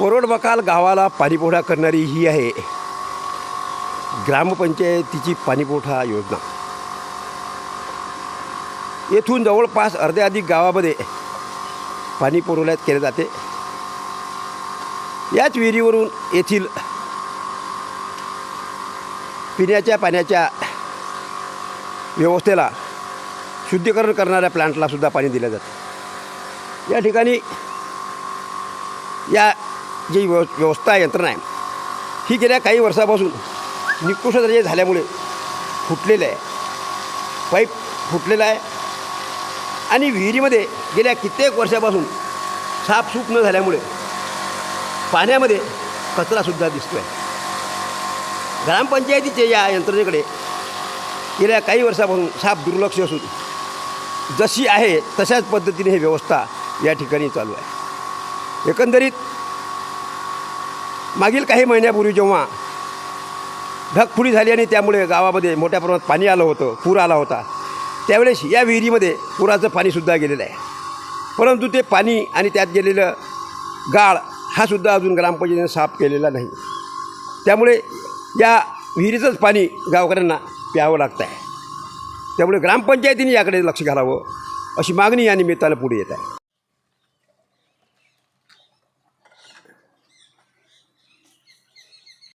कोरडबकाल गावाला पाणीपुरवठा करणारी ही आहे ग्रामपंचायतीची पाणीपुरवठा योजना. येथून जवळपास अर्ध्या अधिक गावामध्ये पाणी पुरवल्यात केले जाते. याच विहिरीवरून येथील पिण्याच्या पाण्याच्या व्यवस्थेला शुद्धीकरण करणाऱ्या प्लांटला सुद्धा पाणी दिलं जातं. या ठिकाणी या जी व्यव व्यवस्था यंत्रणा आहे ही गेल्या काही वर्षापासून निकृष्ट दर्जा झाल्यामुळे फुटलेलं आहे. पाईप फुटलेला आहे आणि विहिरीमध्ये गेल्या कित्येक वर्षापासून साफसूफ न झाल्यामुळे पाण्यामध्ये कचरासुद्धा दिसतो आहे ग्रामपंचायतीच्या या यंत्रणेकडे गेल्या काही वर्षापासून साफ दुर्लक्ष असून जशी आहे तशाच पद्धतीने ही व्यवस्था या ठिकाणी चालू आहे. एकंदरीत मागील काही महिन्यापूर्वी जेव्हा ढगफुडी झाली आणि त्यामुळे गावामध्ये मोठ्या प्रमाणात पाणी आलं होतं पूर आला होता त्यावेळेस या विहिरीमध्ये पुराचं पाणीसुद्धा गेलेलं आहे. परंतु ते पाणी आणि त्यात गेलेलं गाळ हा सुद्धा अजून ग्रामपंचायतीने साफ केलेला नाही. त्यामुळे या विहिरीचंच पाणी गावकऱ्यांना प्यावं लागतं आहे त्यामुळे ग्रामपंचायतीने याकडे लक्ष घालावं अशी मागणी या निमित्तानं पुढे येत आहे.